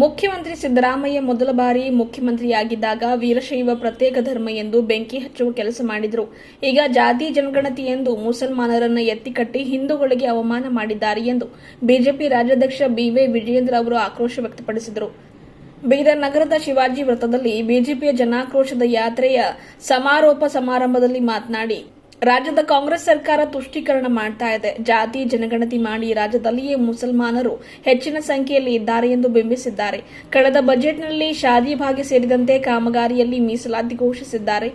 ಮುಖ್ಯಮಂತ್ರಿ ಸಿದ್ದರಾಮಯ್ಯ ಮೊದಲ ಬಾರಿ ಮುಖ್ಯಮಂತ್ರಿಯಾಗಿದ್ದಾಗ ವೀರಶೈವ ಪ್ರತ್ಯೇಕ ಧರ್ಮ ಎಂದು ಬೆಂಕಿ ಹಚ್ಚುವ ಕೆಲಸ ಮಾಡಿದರು. ಈಗ ಜಾತಿ ಜನಗಣತಿ ಎಂದು ಮುಸಲ್ಮಾನರನ್ನ ಎತ್ತಿಕಟ್ಟಿ ಹಿಂದೂಗಳಿಗೆ ಅವಮಾನ ಮಾಡಿದ್ದಾರೆ ಎಂದು ಬಿಜೆಪಿ ರಾಜ್ಯಾಧ್ಯಕ್ಷ ಬಿವೈ ವಿಜಯೇಂದ್ರ ಅವರು ಆಕ್ರೋಶ ವ್ಯಕ್ತಪಡಿಸಿದರು. ಬೀದರ್ ನಗರದ ಶಿವಾಜಿ ವೃತ್ತದಲ್ಲಿ ಬಿಜೆಪಿಯ ಜನಾಕ್ರೋಶದ ಯಾತ್ರೆಯ ಸಮಾರೋಪ ಸಮಾರಂಭದಲ್ಲಿ ಮಾತನಾಡಿ ರಾಜ್ಯದ ಕಾಂಗ್ರೆಸ್ ಸರ್ಕಾರ ತುಷ್ಟೀಕರಣ ಮಾಡ್ತಾ ಇದೆ. ಜಾತಿ, ಜನಗಣತಿ ಮಾಡಿ ರಾಜ್ಯದಲ್ಲಿಯೇ ಮುಸಲ್ಮಾನರು ಹೆಚ್ಚಿನ ಸಂಖ್ಯೆಯಲ್ಲಿ ಇದ್ದಾರೆ ಎಂದು ಬಿಂಬಿಸಿದ್ದಾರೆ. ಕಳೆದ ಬಜೆಟ್ನಲ್ಲಿ ಶಾದಿ ಭಾಗ್ಯ ಸೇರಿದಂತೆ ಕಾಮಗಾರಿಯಲ್ಲಿ ಮೀಸಲಾತಿ ಘೋಷಿಸಿದ್ದಾರೆ.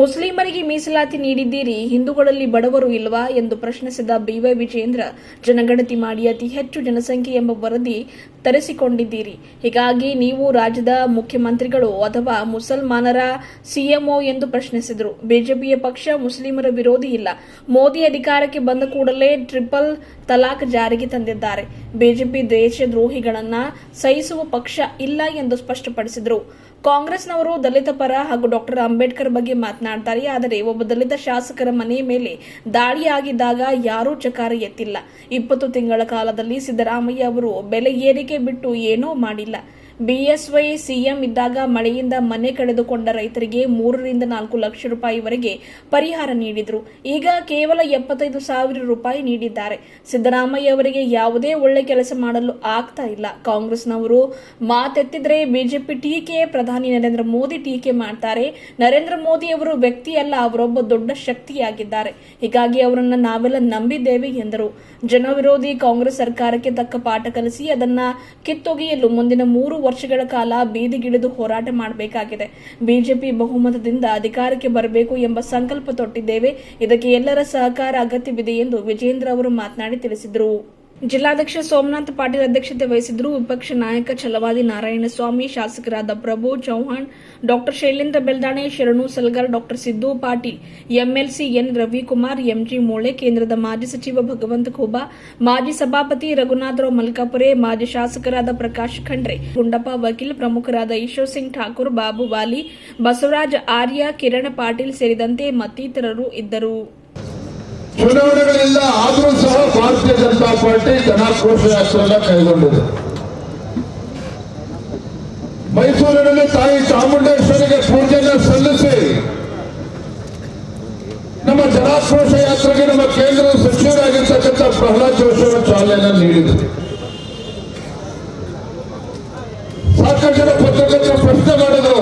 ಮುಸ್ಲಿಮರಿಗೆ ಮೀಸಲಾತಿ ನೀಡಿದ್ದೀರಿ, ಹಿಂದೂಗಳಲ್ಲಿ ಬಡವರು ಇಲ್ವಾ ಎಂದು ಪ್ರಶ್ನಿಸಿದ ಬಿವೈ ವಿಜೇಂದ್ರ ಜನಗಣತಿ ಮಾಡಿ ಅತಿ ಹೆಚ್ಚು ಜನಸಂಖ್ಯೆ ಎಂಬ ವರದಿ ತರಿಸಿಕೊಂಡಿದ್ದೀರಿ. ಹೀಗಾಗಿ ನೀವು ರಾಜ್ಯದ ಮುಖ್ಯಮಂತ್ರಿಗಳು ಅಥವಾ ಮುಸಲ್ಮಾನರ ಸಿಎಂಒ ಎಂದು ಪ್ರಶ್ನಿಸಿದರು. ಬಿಜೆಪಿಯ ಪಕ್ಷ ಮುಸ್ಲಿಮರ ವಿರೋಧಿ ಇಲ್ಲ. ಮೋದಿ ಅಧಿಕಾರಕ್ಕೆ ಬಂದ ಕೂಡಲೇ ಟ್ರಿಪಲ್ ತಲಾಕ್ ಜಾರಿಗೆ ತಂದಿದ್ದಾರೆ. ಬಿಜೆಪಿ ದೇಶದ್ರೋಹಿಗಳನ್ನ ಸಹಿಸುವ ಪಕ್ಷ ಇಲ್ಲ ಎಂದು ಸ್ಪಷ್ಟಪಡಿಸಿದರು. ಕಾಂಗ್ರೆಸ್ನವರು ದಲಿತ ಪರ ಹಾಗೂ ಡಾಕ್ಟರ್ ಅಂಬೇಡ್ಕರ್ ಬಗ್ಗೆ ಮಾತನಾಡ್ತಾರೆ. ಆದರೆ ಒಬ್ಬ ದಲಿತ ಶಾಸಕರ ಮನೆಯ ಮೇಲೆ ದಾಳಿಯಾಗಿದ್ದಾಗ ಯಾರೂ ಚಕಾರ ಎತ್ತಿಲ್ಲ. ಇಪ್ಪತ್ತು ತಿಂಗಳ ಕಾಲದಲ್ಲಿ ಸಿದ್ದರಾಮಯ್ಯ ಅವರು ಬೆಲೆ ಏರಿಕೆ ಬಿಟ್ಟು ಏನೂ ಮಾಡಿಲ್ಲ. ಬಿಎಸ್ವೈ ಸಿಎಂ ಇದ್ದಾಗ ಮಳೆಯಿಂದ ಮನೆ ಕಳೆದುಕೊಂಡ ರೈತರಿಗೆ ಮೂರರಿಂದ ನಾಲ್ಕು ಲಕ್ಷ ರೂಪಾಯಿವರೆಗೆ ಪರಿಹಾರ ನೀಡಿದ್ರು. ಈಗ ಕೇವಲ ಎಪ್ಪತ್ತೈದು ಸಾವಿರ ರೂಪಾಯಿ ನೀಡಿದ್ದಾರೆ. ಸಿದ್ದರಾಮಯ್ಯ ಅವರಿಗೆ ಯಾವುದೇ ಒಳ್ಳೆ ಕೆಲಸ ಮಾಡಲು ಆಗ್ತಾ ಇಲ್ಲ. ಕಾಂಗ್ರೆಸ್ನವರು ಮಾತೆತ್ತಿದ್ರೆ ಬಿಜೆಪಿ ಟೀಕೆ, ಪ್ರಧಾನಿ ನರೇಂದ್ರ ಮೋದಿ ಟೀಕೆ ಮಾಡ್ತಾರೆ. ನರೇಂದ್ರ ಮೋದಿ ಅವರು ವ್ಯಕ್ತಿಯಲ್ಲ ಅವರೊಬ್ಬ ದೊಡ್ಡ ಶಕ್ತಿಯಾಗಿದ್ದಾರೆ. ಹೀಗಾಗಿ ಅವರನ್ನ ನಾವೆಲ್ಲ ನಂಬಿದ್ದೇವೆ ಎಂದರು. ಜನವಿರೋಧಿ ಕಾಂಗ್ರೆಸ್ ಸರ್ಕಾರಕ್ಕೆ ತಕ್ಕ ಪಾಠ ಕಲಿಸಿ ಅದನ್ನ ಕಿತ್ತೊಗೆಯಲು ಮುಂದಿನ ಮೂರು ವರ್ಷಗಳ ಕಾಲ ಬೀದಿಗಿಳಿದು ಹೋರಾಟ ಮಾಡಬೇಕಾಗಿದೆ. ಬಿಜೆಪಿ ಬಹುಮತದಿಂದ ಅಧಿಕಾರಕ್ಕೆ ಬರಬೇಕು ಎಂಬ ಸಂಕಲ್ಪ ತೊಟ್ಟಿದ್ದೇವೆ. ಇದಕ್ಕೆ ಎಲ್ಲರ ಸಹಕಾರ ಅಗತ್ಯವಿದೆ ಎಂದು ವಿಜೇಂದ್ರ ಅವರು ಮಾತನಾಡಿ ತಿಳಿಸಿದರು. ಜಿಲ್ಲಾಧ್ಯಕ್ಷ ಸೋಮನಾಥ್ ಪಾಟೀಲ್ ಅಧ್ಯಕ್ಷತೆ ವಹಿಸಿದ್ರು ವಿಪಕ್ಷ ನಾಯಕ ಛಲವಾದಿ ನಾರಾಯಣಸ್ವಾಮಿ, ಶಾಸಕರಾದ Prabhu Chauhan, doctor Shailendra Beldale, Sharanu Salgar doctor Siddu Patil, MLC N Ravikumar, MG Mole, ಕೇಂದ್ರದ ಮಾಜಿ ಸಚಿವ ಭಗವಂತ ಖೂಬಾ, ಮಾಜಿ ಸಭಾಪತಿ ರಘುನಾಥರಾವ್ ಮಲ್ಕಾಪುರೆ, ಮಾಜಿ ಶಾಸಕರಾದ ಪ್ರಕಾಶ್ ಖಂಡ್ರೆ, ಗುಂಡಪ್ಪ ವಕೀಲ್ ಪ್ರಮುಖರಾದ ಈಶ್ವರ್ ಸಿಂಗ್ ಠಾಕೂರ್, ಬಾಬು ವಾಲಿ, ಬಸವರಾಜ್ ಆರ್ಯ, ಕಿರಣ್ ಪಾಟೀಲ್ ಸೇರಿದಂತೆ ಮತ್ತಿತರರು ಇದ್ದರು. ಚುನಾವಣೆಗಳಿಲ್ಲ ಆದರೂ ಸಹ ಭಾರತೀಯ ಜನತಾ ಪಾರ್ಟಿ ಜನಾಕ್ರೋಶ ಯಾತ್ರೆಯನ್ನ ಕೈಗೊಂಡಿದೆ. ಮೈಸೂರಿನಲ್ಲಿ ತಾಯಿ ಚಾಮುಂಡೇಶ್ವರಿಗೆ ಪೂಜೆಯನ್ನು ಸಲ್ಲಿಸಿ ನಮ್ಮ ಜನಾಕ್ರೋಶ ಯಾತ್ರೆಗೆ ನಮ್ಮ ಕೇಂದ್ರ ಸಚಿವರಾಗಿರ್ತಕ್ಕಂಥ ಪ್ರಹ್ಲಾದ್ ಜೋಶಿ ಅವರು ಚಾಲನೆಯನ್ನು ನೀಡಿದರು ಸಾಕಷ್ಟು ಜನ ಪತ್ರಕರ್ತರು ಪ್ರಶ್ನೆ ಮಾಡಿದ್ರು.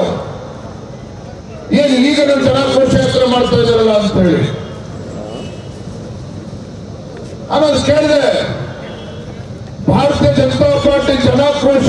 ಏನು ಈಗ ನಾವು ಜನಾಕ್ರೋಶ ಯಾತ್ರೆ ಮಾಡ್ತಾ ಇದ್ದಾರಲ್ಲ ಅಂತ ಹೇಳಿ ಆಮೇಲೆ ಕೇಳಿದೆ. ಭಾರತೀಯ ಜನತಾ ಪಾರ್ಟಿ ಜನಾಕ್ರೋಶ.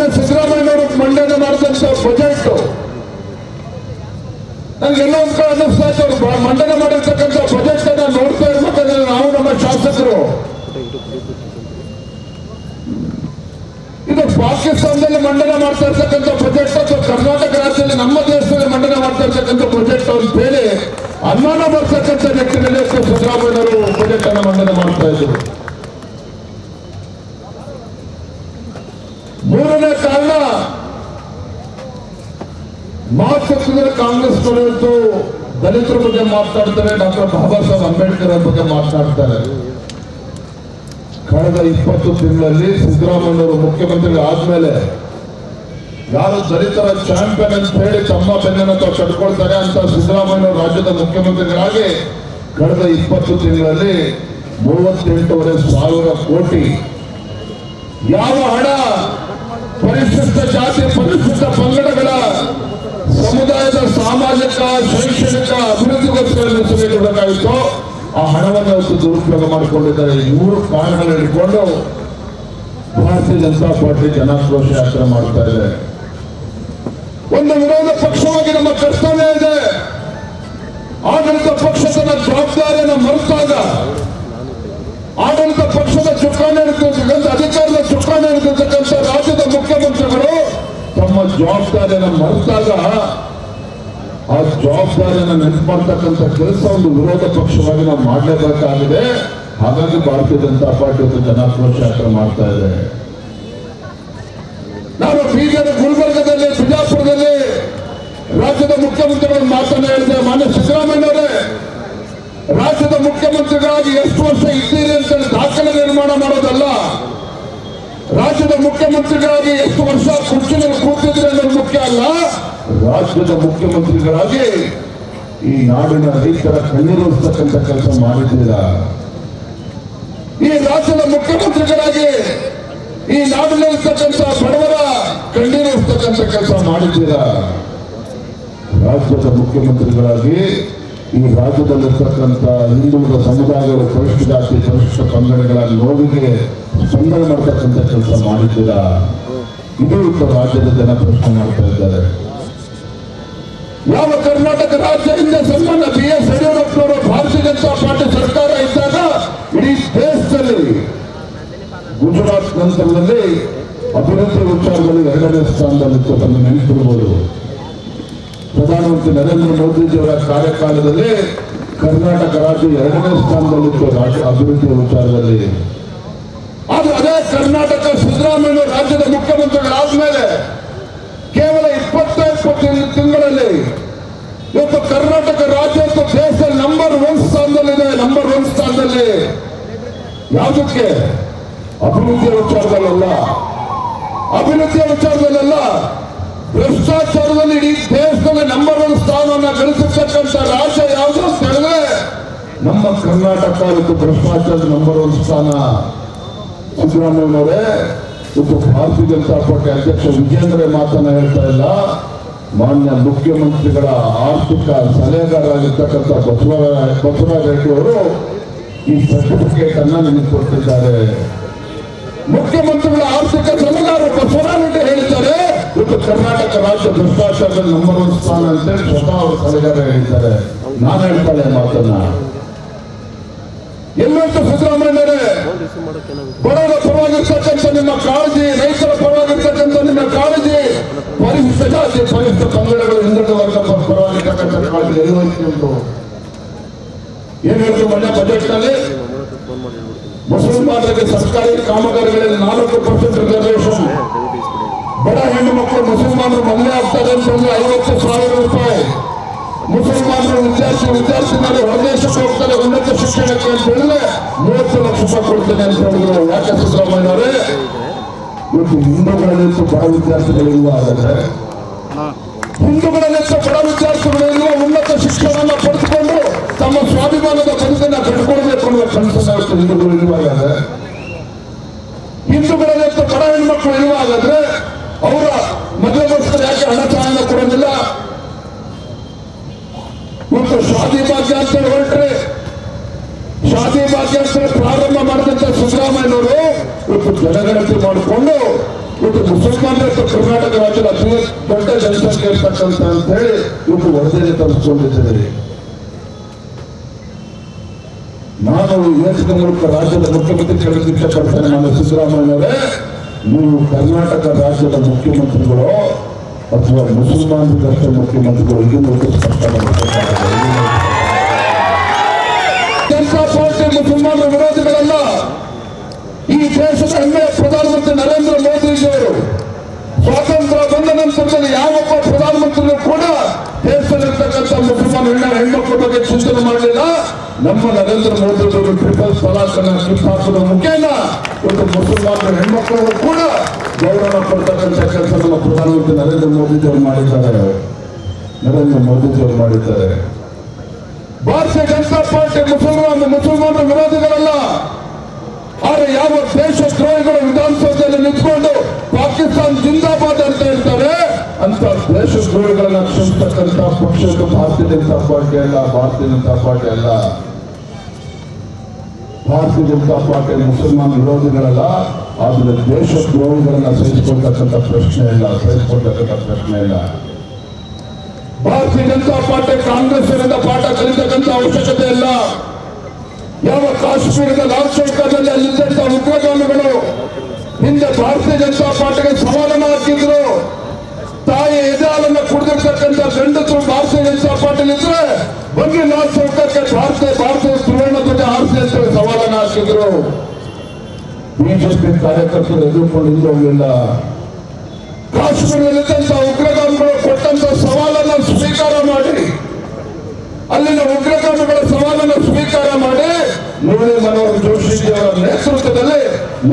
ಮೊನ್ನೆ ಸಿದ್ದರಾಮಯ್ಯನವರು ಮಂಡನೆ ಮಾಡಿದಂತ ಬಜೆಟ್ ನನಗೆಲ್ಲ ಒಂದ್ ಕಡೆ ಅನ್ನಿಸ್ತಾ ಮಂಡನೆ ಮಾಡಿರ್ತಕ್ಕಂಥ ಬಜೆಟ್ ಅನ್ನ ನೋಡ್ತಾ ಇರ್ಬೇಕಾದ್ರೆ ನಾವು ನಮ್ಮ ಶಾಸಕರು. ಇದು ಪಾಕಿಸ್ತಾನದಲ್ಲಿ ಮಂಡನೆ ಮಾಡ್ತಾ ಇರ್ತಕ್ಕಂಥ ಬಜೆಟ್ ಅಥವಾ ಕರ್ನಾಟಕ ರಾಜ್ಯದಲ್ಲಿ ನಮ್ಮ ದೇಶದಲ್ಲಿ ಮಂಡನೆ ಮಾಡ್ತಾ ಇರ್ತಕ್ಕಂಥ ಬಜೆಟ್ ಅಂತ ಹೇಳಿ ಅನುಮಾನ ಬರ್ತಕ್ಕಂಥ ನಿಟ್ಟಿನಲ್ಲಿ ಸಿದ್ದರಾಮಯ್ಯನವರು ಬಜೆಟ್ ಅನ್ನ ಮಂಡನೆ ಮಾಡ್ತಾ ಇದ್ರು. ಮೂರನೇ ಕಾರಣ ಮಾತುಕತೆ ಕಾಂಗ್ರೆಸ್ ಇವತ್ತು ದಲಿತರ ಬಗ್ಗೆ ಮಾತನಾಡ್ತಾರೆ ಡಾಕ್ಟರ್ ಬಾಬಾ ಸಾಹೇಬ್ ಅಂಬೇಡ್ಕರ್ ಬಗ್ಗೆ ಮಾತಾಡ್ತಾರೆ. ಕಳೆದ ಇಪ್ಪತ್ತು ತಿಂಗಳಲ್ಲಿ ಸಿದ್ದರಾಮಯ್ಯವರು ಮುಖ್ಯಮಂತ್ರಿ ಆದ್ಮೇಲೆ ಯಾರು ದಲಿತರ ಚಾಂಪಿಯನ್ ಅಂತ ಹೇಳಿ ತಮ್ಮ ತಾವು ಕಟ್ಕೊಳ್ತಾರೆ ಅಂತ ಸಿದ್ದರಾಮಯ್ಯ ರಾಜ್ಯದ ಮುಖ್ಯಮಂತ್ರಿಗಳಾಗಿ ಕಳೆದ ಇಪ್ಪತ್ತು ತಿಂಗಳಲ್ಲಿ ಮೂವತ್ತೆಂಟೂವರೆ ಸಾವಿರ ಕೋಟಿ. ಯಾವ ಹಣ ಪರಿಶಿಷ್ಟ ಜಾತಿ, ಪರಿಶಿಷ್ಟ ಪಂಗಡಗಳ ಸಮುದಾಯದ ಸಾಮಾಜಿಕ, ಶೈಕ್ಷಣಿಕ ಅಭಿವೃದ್ಧಿಗೋಸ್ಕರ ಮೀಸಲಿಡಬೇಕಾಗಿತ್ತು ಆ ಹಣವನ್ನು ಅವತ್ತು ದುರುಪಯೋಗ ಮಾಡಿಕೊಂಡಿದ್ದಾರೆ. ಮೂರು ಕಾರಣಗಳು ಇಟ್ಕೊಂಡು ಭಾರತೀಯ ಜನತಾ ಪಾರ್ಟಿ ಜನಾಕ್ರೋಶ ಯಾತ್ರೆ ಮಾಡ್ತಾ ಇದೆ. ಒಂದು ವಿರೋಧ ಪಕ್ಷವಾಗಿ ನಮ್ಮ ಕರ್ತವ್ಯ ಇದೆ. ಆಡಳಿತ ಪಕ್ಷದ ಜವಾಬ್ದಾರಿಯನ್ನು ಮರೆತಾಗ ಆಡಳಿತ ಪಕ್ಷದ ಚುಕ್ಕಾಣಿ ಇರ್ತಕ್ಕಂಥ ಅಧಿಕಾರದ ಚುಕ್ಕಾಣಿ ಇರ್ತಕ್ಕಂಥ ರಾಜ್ಯದ ಮುಖ್ಯಮಂತ್ರಿಗಳು ತಮ್ಮ ಜವಾಬ್ದಾರಿಯನ್ನು ಮರೆತಾಗ ಆ ಜವಾಬ್ದಾರಿಯನ್ನು ನೆನಪಾಡ್ತಕ್ಕಂಥ ಕೆಲಸ ಒಂದು ವಿರೋಧ ಪಕ್ಷವಾಗಿ ನಾವು ಮಾಡಲೇಬೇಕಾಗಿದೆ. ಹಾಗಾಗಿ ಭಾರತೀಯ ಜನತಾ ಪಾರ್ಟಿ ಒಂದು ಜನಾಕ್ರೋಶ ಮಾಡ್ತಾ ಇದೆ. ನಾನು ಬೀದರ್ ಗುಲ್ಬರ್ಗದಲ್ಲಿ, ಬಿಜಾಪುರದಲ್ಲಿ ರಾಜ್ಯದ ಮುಖ್ಯಮಂತ್ರಿಗಳು ಮಾತನಾಡಿದ್ದೆ ಹೇಳಿದೆ. ಮಾನ್ಯ ಸಿದ್ದರಾಮಯ್ಯ ಅವರೇ ರಾಜ್ಯದ ಮುಖ್ಯಮಂತ್ರಿಗಳಾಗಿ ಎಷ್ಟು ವರ್ಷ ಇದ್ದೀರಿ ಅಂತ ದಾಖಲೆ ನಿರ್ಮಾಣ ಮಾಡೋದಲ್ಲ? ರಾಜ್ಯದ ಮುಖ್ಯಮಂತ್ರಿಗಳಾಗಿ ಎಷ್ಟು ವರ್ಷ ಕುರ್ಚಿನಲ್ಲಿ ಕೂತಿದ್ರೆ ಅನ್ನೋದು ಮುಖ್ಯ ಅಲ್ಲ? ರಾಜ್ಯದ ಮುಖ್ಯಮಂತ್ರಿಗಳಾಗಿ ಈ ನಾಡಿನ ರೈತರ ಕಣ್ಣೀರಿಸ್ತಕ್ಕಂಥ ಕೆಲಸ ಮಾಡಿದ್ದೀರಾ? ಈ ರಾಜ್ಯದ ಮುಖ್ಯಮಂತ್ರಿಗಳಾಗಿ ಈ ನಾಡಿನಲ್ಲಿರ್ತಕ್ಕಂಥ ಬಡವರ ಕಣ್ಣೀರಿಸ್ತಕ್ಕಂಥ ಕೆಲಸ ಮಾಡಿದ್ದೀರಾ? ರಾಜ್ಯದ ಮುಖ್ಯಮಂತ್ರಿಗಳಾಗಿ ಈ ರಾಜ್ಯದಲ್ಲಿರ್ತಕ್ಕಂಥ ಹಿಂದುಳಿದ ಸಮುದಾಯಗಳು ಪರಿಶಿಷ್ಟ ಜಾತಿ ಪರಿಶಿಷ್ಟ ಪಂಗಡಗಳ ನೋವಿಗೆ ಸ್ಪಂದನೆ ಮಾಡ್ತಕ್ಕಂಥ ಕೆಲಸ ಮಾಡಿದ್ದೀರಾ? ಇದು ಇವತ್ತು ರಾಜ್ಯದ ಜನ ಪ್ರಶ್ನೆ ಮಾಡ್ತಾ ಇದ್ದಾರೆ. ಯಾವ ಕರ್ನಾಟಕ ರಾಜ್ಯದಿಂದ ಸಂಬಂಧ ಬಿ ಎಸ್ ಯಡಿಯೂರಪ್ಪನವರು ಭಾರತೀಯ ಜನತಾ ಪಾರ್ಟಿ ಸರ್ಕಾರ ಇದ್ದಾಗ ಇಡೀ ದೇಶದಲ್ಲಿ ಗುಜರಾತ್ ನಂತರದಲ್ಲಿ ಅಭಿವೃದ್ಧಿ ವಿಚಾರದಲ್ಲಿ ಎರಡನೇ ಸ್ಥಾನದಲ್ಲಿತ್ತು ತನ್ನ ನೆನಪಿರ್ಬೋದು ಪ್ರಧಾನಮಂತ್ರಿ ನರೇಂದ್ರ ಮೋದಿಜಿಯವರ ಕಾರ್ಯಕಾಲದಲ್ಲಿ ಕರ್ನಾಟಕ ರಾಜ್ಯ ಎರಡನೇ ಸ್ಥಾನದಲ್ಲಿತ್ತು ರಾಜ್ಯ ಅಭಿವೃದ್ಧಿಯ ವಿಚಾರದಲ್ಲಿ. ಆದ್ರೆ ಅದೇ ಕರ್ನಾಟಕ ಸಿದ್ದರಾಮಯ್ಯ ರಾಜ್ಯದ ಮುಖ್ಯಮಂತ್ರಿಗಳಾದ್ಮೇಲೆ ಕೇವಲ ಇಪ್ಪತ್ತೈದು ತಿಂಗಳಲ್ಲಿ ಇವತ್ತು ಕರ್ನಾಟಕ ರಾಜ್ಯ ದೇಶದಲ್ಲಿ ನಂಬರ್ ಒನ್ ಸ್ಥಾನದಲ್ಲಿದೆ ನಂಬರ್ ಒನ್ ಸ್ಥಾನದಲ್ಲಿ. ಯಾವುದಕ್ಕೆ? ಅಭಿವೃದ್ಧಿಯ ವಿಚಾರದಲ್ಲ ಅಭಿವೃದ್ಧಿಯ ವಿಚಾರದಲ್ಲ ಭ್ರಷ್ಟಾಚಾರದಲ್ಲಿ ಇಡೀ ದೇಶದಲ್ಲಿ ನಂಬರ್ ಒನ್ ಸ್ಥಾನವನ್ನು ಗಳಿಸತಕ್ಕಂತ ರಾಜ್ಯ ಯಾವುದು? ಅಂತ ನಮ್ಮ ಕರ್ನಾಟಕ ಇವತ್ತು ಭ್ರಷ್ಟಾಚಾರದ ನಂಬರ್ ಒನ್ ಸ್ಥಾನ. ಸಿದ್ದರಾಮಯ್ಯನವರೇ ಇವತ್ತು ಭಾರತೀಯ ಜನತಾ ಪಾರ್ಟಿ ಅಧ್ಯಕ್ಷ ವಿಜೇಂದ್ರ ಮಾತನ್ನ ಹೇಳ್ತಾ ಇಲ್ಲ. ಮಾನ್ಯ ಮುಖ್ಯಮಂತ್ರಿಗಳ ಆರ್ಥಿಕ ಸಲಹೆಗಾರರಾಗಿರ್ತಕ್ಕಂಥ ಬಸವರಾಜ ಬಸವರಾಜ ರೆಡ್ಡಿ ಅವರು ಈ ಸರ್ಟಿಫಿಕೇಟ್ ಅನ್ನ ನಿಮಗೆ ಕೊಟ್ಟಿದ್ದಾರೆ. ಮುಖ್ಯಮಂತ್ರಿಗಳ ಆರ್ಥಿಕ ಸಲಹೆಗಾರ ಬಸವರಾಜ ರೆಡ್ಡಿ ಹೇಳಿದ್ದಾರೆ. ಇವತ್ತು ಕರ್ನಾಟಕ ರಾಜ್ಯ ಭ್ರಷ್ಟಾಚಾರದಲ್ಲಿ ನಂಬರ್ ಒನ್ ಸ್ಥಾನ ಅಂತೇಳಿ ಸ್ವತಃ ಅವರು ಸಲಹೆಗಾರ ಹೇಳ್ತಾರೆ. ನಾನು ಹೇಳ್ತಾಳೆ ಮಾತನ್ನ. ಎಲ್ಲಂತೂ ಸಿದ್ದರಾಮಯ್ಯರೇ ಬಡವರ ಪರವಾಗಿರ್ತಕ್ಕಂಥ ನಿಮ್ಮ ಕಾಳಜಿ, ರೈತರ ಪರವಾಗಿರ್ತಕ್ಕಂಥ ನಿಮ್ಮ ಕಾಳಜಿ, ಪರಿಶಿಷ್ಟ ಜಾತಿ, ಪರಿಶಿಷ್ಟ ಪಂಗಡಗಳು, ಹಿಂದುಳಿದ ವರ್ಗ ಪರವಾಗಿರ್ತಕ್ಕಂಥ ಕಾಳಜಿ ನಿರ್ವಹಿಸಿ ಉಂಟು ಏನ್ ಹೇಳ್ತು ಮೊನ್ನೆ ಬಜೆಟ್ನಲ್ಲಿ ಮಾದರಿಗೆ ಸರ್ಕಾರಿ ಕಾಮಗಾರಿಗಳಲ್ಲಿ ನಾಲ್ಕು ಪರ್ಸೆಂಟ್ ರಿಸರ್ವೇಶನ್ ಬಡ ಹೆಣ್ಣು ಮಕ್ಕಳು ಮುಸಲ್ಮಾನರು ಮದುವೆ ಆಗ್ತಾರೆ ಅಂತಂದ್ರೆ ಐವತ್ತು ಸಾವಿರ ರೂಪಾಯಿ. ಮುಸಲ್ಮಾನರು ವಿದ್ಯಾರ್ಥಿ ವಿದ್ಯಾರ್ಥಿನಿಯರು ಹೊರದೇಶಕ್ಕೆ ಹೋಗ್ತಾರೆ ಉನ್ನತ ಶಿಕ್ಷಣಕ್ಕೆ ಅಂತ ಹೇಳಿದ್ರೆ ಮೂವತ್ತು ಲಕ್ಷ ರೂಪಾಯಿ ಕೊಡ್ತೇನೆ ಅಂತ ಹೇಳಿದ್ರು. ಯಾಕೆ ಸಿದ್ದರಾಮಯ್ಯನವರೇ ಇವತ್ತು ಹಿಂದೂಗಳಲ್ಲಿತ್ತು ಬಡ ವಿದ್ಯಾರ್ಥಿಗಳಿಲ್ವಾ ಆದರೆ ಹಿಂದೂಗಳಲ್ಲಿತ್ತು ಬಡ ವಿದ್ಯಾರ್ಥಿಗಳಿಲ್ಲ ಉನ್ನತ ಶಿಕ್ಷಣವನ್ನು ಪಡೆದುಕೊಂಡು ತಮ್ಮ ಸ್ವಾಭಿಮಾನದ ಬದುಕನ್ನ ಕಟ್ಕೊಳ್ಬೇಕು ಅನ್ನುವ ಕನಸನ್ನ ಇವತ್ತು ಹಿಂದೂಗಳು ಇಲ್ವಾ ಹಾಗಾದ್ರೆ ಹಿಂದೂಗಳಲ್ಲಿತ್ತು ಬಡ ಹೆಣ್ಮಕ್ಳು ಇಲ್ವಾ ಹಾಗಾದ್ರೆ ಅವರ ಮದುವೆಗೋಸ್ಕರ ಯಾಕೆ ಹಣ ಸಹಾಯ ಕೊಡೋದಿಲ್ಲ ಇವತ್ತು ಶಾದಿ ಭಾಗ್ಯ ಅಂತ ಹೇಳಿ ಹೊರಟ್ರೆ ಶಾದಿ ಭಾಗ್ಯ ಅಂತ ಹೇಳಿ ಪ್ರಾರಂಭ ಮಾಡಿದಂತ ಸಿದ್ದರಾಮಯ್ಯನವರು ಇವತ್ತು ಜನಗಣತಿ ಮಾಡಿಕೊಂಡು ಇವತ್ತು ಮುಸಲ್ಮಾನ ಕರ್ನಾಟಕ ರಾಜ್ಯದ ಅತಿ ದೊಡ್ಡ ಜನಸಂಖ್ಯೆ ಇರ್ತಕ್ಕಂಥ ಅಂತ ಹೇಳಿ ಇವತ್ತು ವರದಿಯನ್ನು ತರಿಸ್ಕೊಂಡಿದ್ದಾರೆ ನಾನು ಈ ಮೂಲಕ ರಾಜ್ಯದ ಮುಖ್ಯಮಂತ್ರಿ ಇಷ್ಟಪಡ್ತೇನೆ ನಾನು ಸಿದ್ದರಾಮಯ್ಯವರೇ, ನೀವು ಕರ್ನಾಟಕ ರಾಜ್ಯದ ಮುಖ್ಯಮಂತ್ರಿಗಳು ಅಥವಾ ಮುಸಲ್ಮಾನರಿಗಷ್ಟೇ ಮುಖ್ಯಮಂತ್ರಿಗಳು ಇದನ್ನು ಸ್ಪಷ್ಟ. ಜನತಾ ಪಾರ್ಟಿ ಮುಸಲ್ಮಾನರ ವಿರೋಧಿಗಳಲ್ಲ ಈ ದೇಶದ ಹೆಮ್ಮೆಯ ಪ್ರಧಾನಮಂತ್ರಿ ನರೇಂದ್ರ ಮೋದಿಜಿಯವರು ಸ್ವಾತಂತ್ರ್ಯ ಬಂದ ನಂತರದಲ್ಲಿ ಯಾವೊಬ್ಬ ಪ್ರಧಾನಮಂತ್ರಿಗಳು ಕೂಡ ದೇಶದಲ್ಲಿರ್ತಕ್ಕಂಥ ಮುಸಲ್ಮಾನ ಹೆಣ್ಣ, ಹೆಣ್ಮಕ್ಳ ಬಗ್ಗೆ ಚಿಂತನೆ ಮಾಡಲಿಲ್ಲ. ನಮ್ಮ ನರೇಂದ್ರ ಮೋದಿ ಅವರು ಟ್ರಿಪಲ್ ಸಲಾಸನ ಕಿತ್ತಾಕೋದ ಮುಖೇನ ಒಂದು ಮುಸಲ್ಮಾನ ಹೆಣ್ಮಕ್ಳಿಗೂ ಕೂಡ ಗೌರವ ಪಡ್ತಕ್ಕಂಥ ಕೆಲಸ ನಮ್ಮ ಪ್ರಧಾನಮಂತ್ರಿ ನರೇಂದ್ರ ಮೋದಿ ಅವರು ಮಾಡಿದ್ದಾರೆ. ನರೇಂದ್ರ ಮೋದಿ ಅವರು ಮಾಡಿದ್ದಾರೆ. ಭಾರತೀಯ ಜನತಾ ಪಾರ್ಟಿ ಮುಸಲ್ಮಾನ ಮುಸಲ್ಮಾನ ವಿರೋಧಿಗಳಲ್ಲ. ಆದ್ರೆ ಯಾವ ದೇಶದ್ರೋಹಿಗಳು ವಿಧಾನಸೌಧದಲ್ಲಿ ನಿಂತ್ಕೊಂಡು ಪಾಕಿಸ್ತಾನ ಜಿಂದಾಬಾದ್ ಅಂತ ಹೇಳ್ತಾರೆ? ಅಂತ ದೇಶದ್ರೋಹಿಗಳನ್ನ ಕ್ಷಮಿಸ್ತಕ್ಕಂಥ ಪಕ್ಷಗಳು ಭಾರತೀಯ ಜನತಾ ಪಾರ್ಟಿ ಅಲ್ಲ? ಭಾರತೀಯ ಜನತಾ ಪಾರ್ಟಿ ಅಲ್ಲ? ಭಾರತೀಯ ಜನತಾ ಪಾರ್ಟಿ ಮುಸಲ್ಮಾನ್ ವಿರೋಧಿಗಳಲ್ಲ? ಆದ್ರೆ ದೇಶದ್ರೋಹಿಗಳನ್ನ ಸಹಿಸಿಕೊಳ್ತಕ್ಕಂಥ ಪ್ರಶ್ನೆ ಇಲ್ಲ, ಸಹಿಸಿಕೊಳ್ತಕ್ಕಂಥ ಪ್ರಶ್ನೆ ಇಲ್ಲ. ಭಾರತೀಯ ಜನತಾ ಪಾರ್ಟಿ ಕಾಂಗ್ರೆಸ್ಸಿನಿಂದ ಪಾಠ ಕಲಿತಕ್ಕಂಥ ಅವಶ್ಯಕತೆ ಇಲ್ಲ. ಯಾವ ಕಾಶ್ಮೀರದ ಲಾಲ್ ಚೌಕದಲ್ಲಿ ಅಲ್ಲಿದ್ದಂತ ಉಗ್ರಗಾಮಿಗಳು ಹಿಂದೆ ಭಾರತೀಯ ಜನತಾ ಪಾರ್ಟಿಗೆ ಸವಾಲನ್ನು ಹಾಕಿದ್ರು. ತಾಯಿ ಎದೆ ಗಂಡಸರು ಭಾರತೀಯ ಜನತಾ ಪಾರ್ಟಿ ಇದ್ರೆ ಬನ್ನಿ ಲಾಲ್ ಚೌಕಕ್ಕೆ ಭಾರತೀಯ ಭಾರತೀಯ ಸುವರ್ಣ ಧ್ವಜ ಆರ್ಸಿ ಅಂತ ಸಮಾಧಾನ ಹಾಕಿದ್ರು. ಬಿಜೆಪಿ ಕಾರ್ಯಕರ್ತರು ಎದುರುಕೊಂಡಿದ್ರು ಅವರೆಲ್ಲ ಕಾಶ್ಮೀರದಲ್ಲಿದ್ದಂತಹ ಉಗ್ರಗಾಮಿಗಳು ಕೊಟ್ಟಂತ ಸವಾಲನ್ನು ಸ್ವೀಕಾರ ಮಾಡಿ ಅಲ್ಲಿನ ಉಗ್ರಗಾಮಿಗಳ ಸವಾಲನ್ನು ಸ್ವೀಕಾರ ಮಾಡಿ ಮುರಳಿ ಮನೋಹರ್ ಜೋಶಿ ನೇತೃತ್ವದಲ್ಲಿ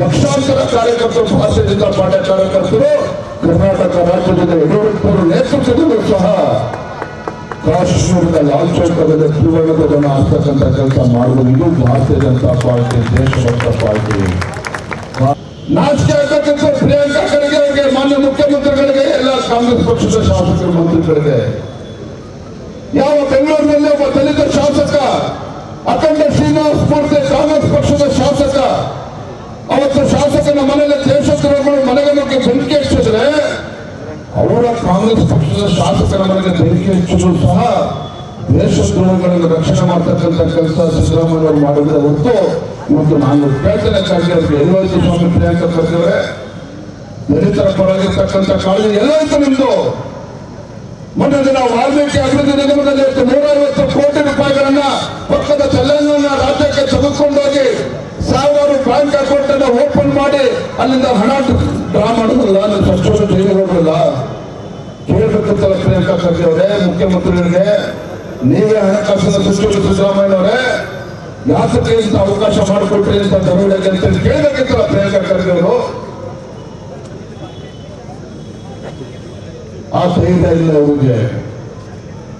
ಲಕ್ಷಾಂತರ ಕಾರ್ಯಕರ್ತರು ಭಾರತೀಯ ಪಾರ್ಟಿ ಕಾರ್ಯಕರ್ತರು ಕರ್ನಾಟಕ ರಾಜ್ಯದ ಯಡಿಯೂರಪ್ಪರ ನೇತೃತ್ವದಲ್ಲೂ ಸಹ ಕಾಶ್ಮೀರದ ಲಾಲ್ ಚೌಕದಲ್ಲಿ ಆಗ್ತಕ್ಕಂಥ ಕೆಲಸ ಮಾಡುವುದು ಇದು ಭಾರತೀಯ ಜನತಾ ಪಾರ್ಟಿ, ದೇಶಭಕ್ತ ಪಾರ್ಟಿ. ನಾಚಿಕೆ ಆಗ್ತಕ್ಕಂಥ ಪ್ರಿಯಾಂಕಾ ಖರ್ಗೆ ಅವರಿಗೆ, ಮಾನ್ಯ ಮುಖ್ಯಮಂತ್ರಿಗಳಿಗೆ, ಎಲ್ಲ ಕಾಂಗ್ರೆಸ್ ಪಕ್ಷದ ಶಾಸಕರು, ಮಂತ್ರಿಗಳಿಗೆ. ಯಾವ ಬೆಂಗಳೂರಿನಲ್ಲಿ ಒಬ್ಬ ದಲಿತ ಶಾಸಕ, ಅಖಂಡ ಶ್ರೀನಿವಾಸ ಮೂರ್ತಿ ಕಾಂಗ್ರೆಸ್ ಪಕ್ಷದ ಶಾಸಕ, ಅವತ್ತು ಶಾಸಕನ ಮನೆಯಲ್ಲಿ ದೇಶದ್ರೋಹಗಳು ಮನೆಗೆ ನುಗ್ಗಿ ಬೆಂಕಿ ಹಚ್ಚಿದ್ರೆ, ಅವರ ಕಾಂಗ್ರೆಸ್ ಪಕ್ಷದ ಶಾಸಕರ ಮನೆಗೆ ಬೆಂಕಿ ಹಚ್ಚಲು ಸಹ ದೇಶದ್ರೋಹಗಳನ್ನು ರಕ್ಷಣೆ ಮಾಡ್ತಕ್ಕಂಥ ಕೆಲಸ ಸಿದ್ದರಾಮಯ್ಯ ಅವರು ಮಾಡಿದ್ರೆ ಹೊತ್ತು ಇವತ್ತು ನಾನು ಕೇಳ್ತೇನೆ ಖರ್ಗೆ ಎಲ್ಲೋಯ್ತು ಸ್ವಾಮಿ ಪ್ರಿಯಾಂಕ ಖರ್ಗೆ ದಲಿತರ ಪರವಾಗಿರ್ತಕ್ಕಂಥ ಕಾಳಜಿ ಎಲ್ಲೋಯ್ತು ನಿಮ್ದು. ಮೊನ್ನೆ ದಿನ ವಾಲ್ಮೀಕಿ ಅಭಿವೃದ್ಧಿ ನಿಗಮದಲ್ಲಿ ನೂರೈವತ್ತು ಕೋಟಿ ರೂಪಾಯಿಗಳನ್ನ ಪಕ್ಕದ ತೆಲಂಗಾಣ ರಾಜ್ಯಕ್ಕೆ ತೆಗೆದುಕೊಂಡೋಗಿ ಸಾವಿರಾರು ಬ್ಯಾಂಕ್ ಅಕೌಂಟ್ ಅನ್ನು ಓಪನ್ ಮಾಡಿ ಅಲ್ಲಿಂದ ಹಣ ಡ್ರಾ ಮಾಡೋದಿಲ್ಲ ನನ್ನ ಜೈಲಿಗೆ ಹೋಗಲ್ಲ ಕೇಳಬೇಕಂತಲ್ಲ ಪ್ರಿಯಾಂಕಾ ಖರ್ಗೆ ಅವರೇ ಮುಖ್ಯಮಂತ್ರಿಗಳಿಗೆ ನೀವೇ ಹಣಕಾಸಿನ ಸಚಿವರು, ಸಿದ್ದರಾಮಯ್ಯ ಅವರೇ, ಯಾತಕ್ಕೆ ಇಂತ ಅವಕಾಶ ಮಾಡಿಕೊಟ್ರಿ ಅಂತ ಅಂತ ಕೇಳಬೇಕಿತ್ತಲ್ಲ ಪ್ರಿಯಾಂಕಾ ಖರ್ಗೆ ಅವರು. ಆ ಧೈರ್ಯ ಇಲ್ಲ ಅವರಿಗೆ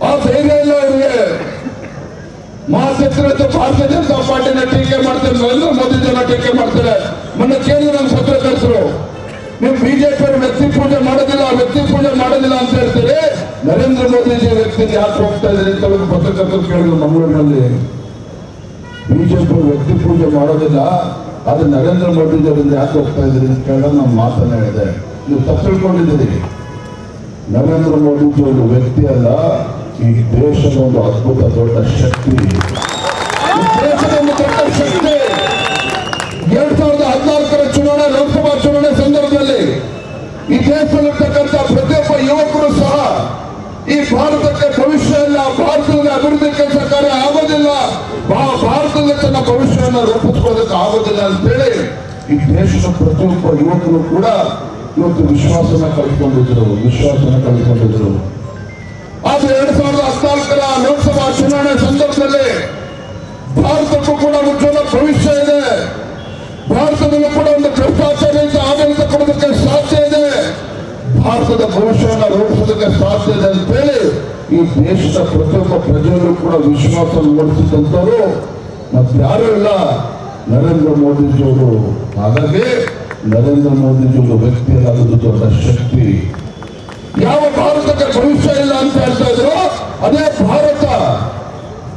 ಆ ಧೈರ್ಯ ಇಲ್ಲ ಅವರಿಗೆ ಮಾತಿದ್ರೆ ಭಾರತೀಯ ಜನತಾ ಪಾರ್ಟಿನ ಟೀಕೆ ಮಾಡ್ತಾರೆ. ನರೇಂದ್ರ ಮೋದಿ ಜನ ಟೀಕೆ ಮಾಡ್ತಾರೆ. ಮೊನ್ನೆ ಕೇಳಿ ನಮ್ಮ ಪತ್ರಕರ್ತರು ನೀವು ಬಿಜೆಪಿ ವ್ಯಕ್ತಿ ಪೂಜೆ ಮಾಡೋದಿಲ್ಲ ವ್ಯಕ್ತಿ ಪೂಜೆ ಮಾಡೋದಿಲ್ಲ ಅಂತ ಹೇಳ್ತೀರಿ. ನರೇಂದ್ರ ಮೋದಿಜಿ ವ್ಯಕ್ತಿ ಯಾಕೆ ಹೋಗ್ತಾ ಇದ್ರಿ ಅಂತ ಪತ್ರಕರ್ತರು ಕೇಳಿದ್ರು ಮಂಗಳೂರಿನಲ್ಲಿ. ಬಿಜೆಪಿ ವ್ಯಕ್ತಿ ಪೂಜೆ ಮಾಡೋದಿಲ್ಲ ಅದು ನರೇಂದ್ರ ಮೋದಿಜಿ ಅವರಿಂದ ಯಾಕೆ ಹೋಗ್ತಾ ಇದ್ದೀರಿ ಅಂತ ಕೇಳೋ ನಾವು ಮಾತನ್ನ ಹೇಳಿದೆ. ನೀವು ತಪ್ಪು ತಿಳ್ಕೊಂಡಿದ್ದೀರಿ. ನರೇಂದ್ರ ಮೋದಿಜಿ ಒಂದು ವ್ಯಕ್ತಿ ಅಲ್ಲ, ಈ ದೇಶದ ಒಂದು ಅದ್ಭುತ ದೊಡ್ಡ ಶಕ್ತಿ. ದೇಶದ ಒಂದು ದೊಡ್ಡ ಶಕ್ತಿ. ಎರಡ್ ಸಾವಿರದ ಹದಿನಾಲ್ಕರ ಚುನಾವಣೆ ಚುನಾವಣೆ ಸಂದರ್ಭದಲ್ಲಿ ಈ ದೇಶದಲ್ಲಿರ್ತಕ್ಕಂಥ ಪ್ರತಿಯೊಬ್ಬ ಯುವಕರು ಸಹ ಈ ಭಾರತಕ್ಕೆ ಭವಿಷ್ಯ ಇಲ್ಲ, ಭಾರತದಲ್ಲಿ ಅಭಿವೃದ್ಧಿ ಕೆಲಸ ಕಾರ್ಯ ಆಗೋದಿಲ್ಲ. ಭಾರತದಲ್ಲಿ ತನ್ನ ಭವಿಷ್ಯವನ್ನು ರೂಪಿಸ್ಕೊಳ್ಳೋದಕ್ಕೆ ಆಗೋದಿಲ್ಲ ಅಂತೇಳಿ ಈ ದೇಶದ ಪ್ರತಿಯೊಬ್ಬ ಯುವಕರು ಕೂಡ ಇವತ್ತು ವಿಶ್ವಾಸನ ಕಳ್ಕೊಂಡಿದ್ರು ವಿಶ್ವಾಸನ ಕಳ್ಕೊಂಡಿದ್ರು. ಆದ್ರೆ ಎರಡ್ ಸಾವಿರದ ಹದಿನಾಲ್ಕರ ಲೋಕಸಭಾ ಚುನಾವಣೆ ಸಂದರ್ಭದಲ್ಲಿ ಭಾರತಕ್ಕೂ ಕೂಡ ಉಜ್ವಲ ಭವಿಷ್ಯ ಇದೆ. ಭಾರತದಲ್ಲೂ ಕೂಡ ಒಂದು ಭ್ರಷ್ಟಾಚಾರದಿಂದ ಆಡಳಿತ ಕೊಡೋದಕ್ಕೆ ಸಾಧ್ಯ ಇದೆ. ಭಾರತದ ಭವಿಷ್ಯವನ್ನು ರೂಪಿಸೋದಕ್ಕೆ ಸಾಧ್ಯ ಇದೆ ಅಂತೇಳಿ ಈ ದೇಶದ ಪ್ರತಿಯೊಬ್ಬ ಪ್ರಜೆಯಲ್ಲೂ ಕೂಡ ವಿಶ್ವಾಸ ಮೂಡಿಸಿದಂತವರು ಮತ್ತಾರೂ ಇಲ್ಲ. ನರೇಂದ್ರ ಮೋದಿಜಿಯವರು. ಹಾಗಾಗಿ ನರೇಂದ್ರ ಮೋದಿ ಮೋದಿಜಿಯವರು ಅನ್ನೋದು ದೊಡ್ಡ ಶಕ್ತಿ. ಯಾವ ಭಾರತಕ್ಕೆ ಭವಿಷ್ಯ ಇಲ್ಲ ಅಂತ ಹೇಳ್ತಾ ಇದ್ರು? ಅದೇ ಭಾರತ.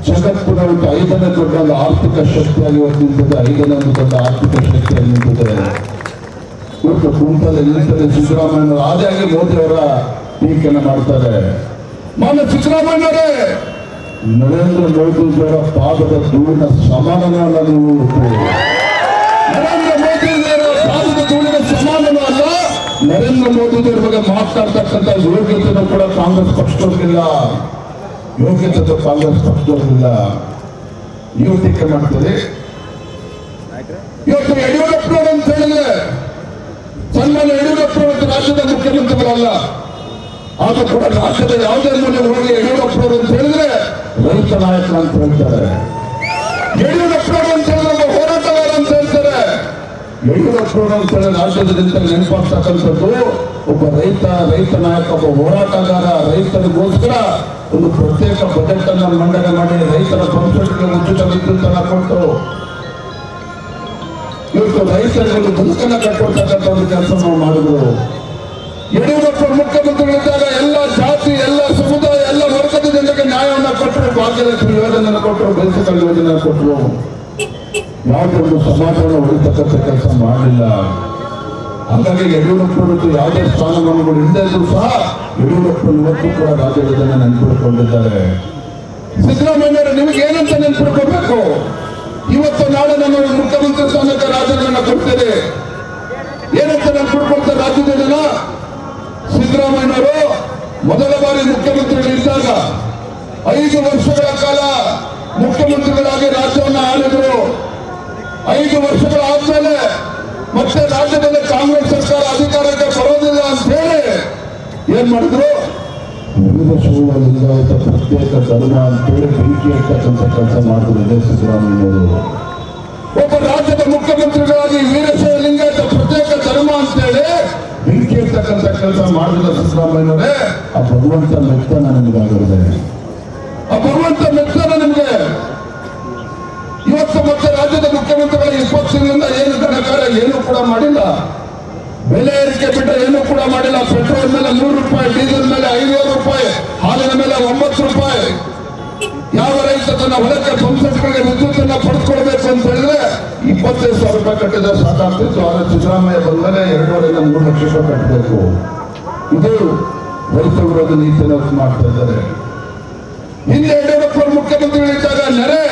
ಜಗತ್ತಿನ ಒಂದು ಐದನೇ ದೊಡ್ಡ ಆರ್ಥಿಕ ಶಕ್ತಿಯಾಗಿ ನಿಂತಿದೆ. ಐದನೇ ದೊಡ್ಡ ಆರ್ಥಿಕ ಶಕ್ತಿಯಾಗಿ ನಿಂತಿದೆ. ಇವತ್ತು ಗುಂಪಲ್ಲಿ ಎಲ್ಲಿದ್ದರೆ ಸಿದ್ದರಾಮಯ್ಯ ಆದಾಗಿ ಮೋದಿ ಅವರ ಟೀಕೆಯನ್ನು ಮಾಡ್ತಾರೆ. ಮಾನ್ಯ ಸಿದ್ದರಾಮಯ್ಯವರೇ ನರೇಂದ್ರ ಮೋದಿಜಿಯವರ ಪಾದದ ಧೂಳಿನ ಸಮಾನ ನೀವು ನರೇಂದ್ರ ಮೋದಿಜಿಯವರ ಬಗ್ಗೆ ಮಾತನಾಡ್ತಕ್ಕಂಥ ಯೋಗ್ಯತೆನೂ ಕೂಡ ಕಾಂಗ್ರೆಸ್ ಪಕ್ಷದವ್ರಿಗಿಲ್ಲ ಯೋಗ್ಯತೆ ಕಾಂಗ್ರೆಸ್ ಪಕ್ಷದವ್ರಿಗಿಲ್ಲ ನೀವು ಮಾಡ್ತದೆ ಇವತ್ತು ಯಡಿಯೂರಪ್ಪನವರು ಅಂತ ಹೇಳಿದ್ರೆ ಸನ್ಮಾನ್ಯ ಯಡಿಯೂರಪ್ಪನವರು ರಾಜ್ಯದ ಮುಖ್ಯಮಂತ್ರಿಗಳಲ್ಲ ಆದ್ರೂ ಕೂಡ ರಾಜ್ಯದ ಯಾವುದೇ ಮೂಲೆ ಹೋಗಿ ಯಡಿಯೂರಪ್ಪನವರು ಅಂತ ಹೇಳಿದ್ರೆ ರೈತ ನಾಯಕ ಅಂತ ಹೇಳ್ತಾರೆ. ಯಡಿಯೂರಪ್ಪನವರು ಅಂತ ಹೇಳಿದ್ರೆ ಒಬ್ಬ ಹೋರಾಟಗಾರ ಅಂತ ಹೇಳ್ತಾರೆ ಯಡಿಯೂರಪ್ಪನವರು ಅಂತ ರಾಜ್ಯದ ಜನತೆ ನೆನಪಾಗ್ತಕ್ಕಂಥದ್ದು, ಒಬ್ಬ ರೈತ ರೈತ ನಾಯಕ, ಒಬ್ಬ ಹೋರಾಟಗಾರ ರೈತರಿಗೋಸ್ಕರ ಒಂದು ಪ್ರತ್ಯೇಕ ಬಜೆಟ್ ಅನ್ನ ಮಂಡನೆ ಮಾಡಿ ರೈತರ ಸಂಸ್ಕೃತಿಗೆ ಉಚಿತ ವಿದ್ಯುತ್ ಅನ್ನ ಕೊಟ್ಟು, ಇವತ್ತು ರೈತರಿಗೆ ಬದುಕನ್ನ ಕಟ್ಕೊಡ್ತಕ್ಕಂಥ ಒಂದು ಕೆಲಸ ನಾವು ಮಾಡಿದ್ರು. ಯಡಿಯೂರಪ್ಪ ಮುಖ್ಯಮಂತ್ರಿಗಳಿದ್ದಾಗ ಎಲ್ಲ ಜಾತಿ, ಎಲ್ಲ ಸಮುದಾಯ, ಎಲ್ಲ ವರ್ಗದ ಜನರಿಗೆ ನ್ಯಾಯವನ್ನು ಕೊಟ್ಟರು ಭಾಗ್ಯಲಕ್ಷ್ಮಿ ಯೋಜನೆ ಕೊಟ್ಟರು ಬೈಸಿಕಲ್ ಯೋಜನೆ ಕೊಟ್ಟರು. ಯಾವುದೊಂದು ಸಮಾಜವನ್ನು ಉಳಿತಕ್ಕಂಥ ಕೆಲಸ ಮಾಡಲಿಲ್ಲ ಹಾಗಾಗಿ ಯಡಿಯೂರಪ್ಪನವರು ಯಾವುದೇ ಸ್ಥಾನಮಾನಗಳು ಇಲ್ಲದೇ ಇದ್ರೂ ಸಹ ಯಡಿಯೂರಪ್ಪ ಇವತ್ತು ಕೂಡ ರಾಜ್ಯದ ನೆನಪಿಟ್ಕೊಂಡಿದ್ದಾರೆ. ಸಿದ್ದರಾಮಯ್ಯವರು ನಿಮಗೆ ಏನಂತ ನೆನಪಿಟ್ಕೋಬೇಕು? ಇವತ್ತು ನಾಳೆ ನಾನು ಮುಖ್ಯಮಂತ್ರಿ ಸ್ಥಾನಕ್ಕೆ ರಾಜೀನಾಮೆ ಕೊಡ್ತೇನೆ. ಏನಂತ ನೆನಪಿಟ್ಕೊಳ್ತಾರೆ ರಾಜ್ಯದ ಜನ ಸಿದ್ದರಾಮಯ್ಯವರು ಮೊದಲ ಬಾರಿ ಮುಖ್ಯಮಂತ್ರಿಗಳು ಐದು ವರ್ಷಗಳ ಕಾಲ ಮುಖ್ಯಮಂತ್ರಿಗಳಾಗಿ ರಾಜ್ಯವನ್ನ ಆಳಿದ್ರು. ಐದು ವರ್ಷಗಳಾದ್ಮೇಲೆ ಮತ್ತೆ ರಾಜ್ಯದಲ್ಲಿ ಕಾಂಗ್ರೆಸ್ ಸರ್ಕಾರ ಅಧಿಕಾರಕ್ಕೆ ಬರೋದಿಲ್ಲ ಅಂತ ಹೇಳಿ ಏನ್ ಮಾಡಿದ್ರು? ಲಿಂಗಾಯತ ಪ್ರತ್ಯೇಕ ಧರ್ಮ ಅಂತೇಳಿ ಬೆಂಕಿ ಇರ್ತಕ್ಕಂಥ ಕೆಲಸ ಮಾಡಿದ್ರು ಸಿದ್ದರಾಮಯ್ಯವರು ಒಬ್ಬ ರಾಜ್ಯದ ಮುಖ್ಯಮಂತ್ರಿಗಳಾಗಿ ವೀರಶೈವ ಲಿಂಗಾಯತ ಪ್ರತ್ಯೇಕ ಧರ್ಮ ಅಂತೇಳಿ ಬೆಂಕಿ ಇರ್ತಕ್ಕಂಥ ಕೆಲಸ ಮಾಡಿದ ಸಿದ್ದರಾಮಯ್ಯವರೇ ಆ ಭಗವಂತ ಮೆತ್ತ ನನಗಾಗಿದೆ ಆ ಮುಖ್ಯಮಂತ್ರಿಗಳ ಇಪ್ಪತ್ತಿನಿಂದ ಏನು ಘನಕಾರ ಏನು ಕೂಡ ಮಾಡಿಲ್ಲ. ಬೆಲೆ ಏರಿಕೆ ಬಿಟ್ಟರೆ ಏನು ಕೂಡ ಮಾಡಿಲ್ಲ. ಪೆಟ್ರೋಲ್ ಮೇಲೆ ಮೂರು ರೂಪಾಯಿ, ಡೀಸೆಲ್ ಮೇಲೆ ಐನೂರು ರೂಪಾಯಿ, ಹಾಲಿನ ಮೇಲೆ ಒಂಬತ್ತು ರೂಪಾಯಿ. ಯಾವ ರೈತ ತನ್ನ ಹೊಲಕ್ಕೆ ಸಂಸತ್ಗಳಿಗೆ ವಿದ್ಯುತ್ ಅನ್ನ ಪಡೆದುಕೊಳ್ಬೇಕು ಅಂತ ಹೇಳಿದ್ರೆ ಇಪ್ಪತ್ತೈದು ಸಾವಿರ ರೂಪಾಯಿ ಕಟ್ಟಿದ್ರೆ ಸಾಕಾಗ್ತಿತ್ತು. ಆದರೆ ಸಿದ್ದರಾಮಯ್ಯ ಬಂದರೆ ಎರಡೂವರೆಯಿಂದ ಮೂರು ಲಕ್ಷ ರೂಪಾಯಿ ಕಟ್ಟಬೇಕು. ಇದು ರೈತ ವಿರೋಧ ನೀತಿ ಮಾಡ್ತಾ ಇದ್ದಾರೆ. ಹಿಂದೆ ಯಡಿಯೂರಪ್ಪ ಮುಖ್ಯಮಂತ್ರಿಗಳಿದ್ದಾಗ ನೆರೆ